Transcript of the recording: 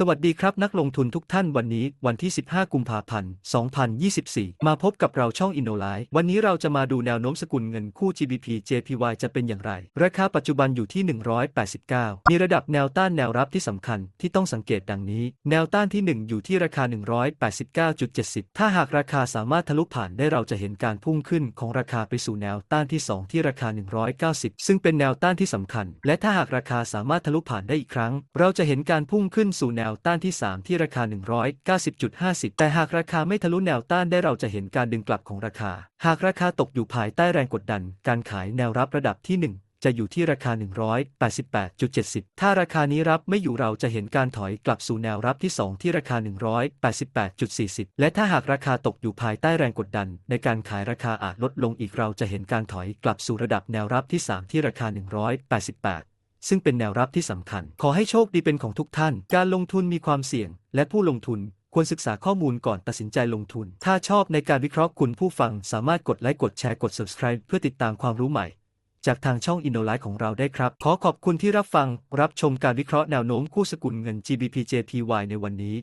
สวัสดีครับนักลงทุนทุกท่านวันนี้วันที่ 15 กุมภาพันธ์ 2024 มาพบกับเราช่อง i n n o l i วันนี้เราจะมาดูแนวโน้มสกุลเงินคู่ GBP JPY จะเป็นอย่างไร ราคาปัจจุบันอยู่ที่ 189 มีระดับแนวต้านแนวรับที่สำคัญที่ต้องสังเกตดังนี้ แนวต้านที่ 1 อยู่ที่ราคา 189.70 ถ้าหากราคาสามารถทะลุผ่านได้เราจะเห็นการพุ่งขึ้นของราคาไปสู่แนวต้านที่ 2 ที่ราคา 190 ซึ่งเป็นแนวต้านที่สำคัญ และถ้าหากราคาสามารถทะลุผ่านได้อีกครั้ง เราจะเห็นการพุ่งขึ้นสู่แนววต้านที่ 3 ที่ราคา 190.50 แต่หากราคาไม่ทะลุแนวต้านได้เราจะเห็นการดึงกลับของราคา หากราคาตกอยู่ภายใต้แรงกดดัน การขายแนวรับระดับที่ 1จะอยู่ที่ราคา 188.70 ถ้าราคานี้รับไม่อยู่เราจะเห็นการถอยกลับสู่แนวรับที่ 2 ที่ราคา 188.40 และถ้าหากราคาตกอยู่ภายใต้แรงกดดัน ในการขายราคาอาจลดลงอีกเราจะเห็นการถอยกลับสู่ระดับแนวรับที่ 3 ที่ราคา 188 ซึ่งเป็นแนวรับที่สำคัญ ขอให้โชคดีเป็นของทุกท่าน การลงทุนมีความเสี่ยง และผู้ลงทุนควรศึกษาข้อมูลก่อนตัดสินใจลงทุน ถ้าชอบในการวิเคราะห์คุณผู้ฟังสามารถกดไลค์กดแชร์กด subscribe เพื่อติดตามความรู้ใหม่ จากทางช่อง i n n o l i ของเราได้ครับ ขอขอบคุณที่รับฟัง รับชมการวิเคราะห์แนวโน้มคู่สกุลเงิน GBP JPY ในวันนี้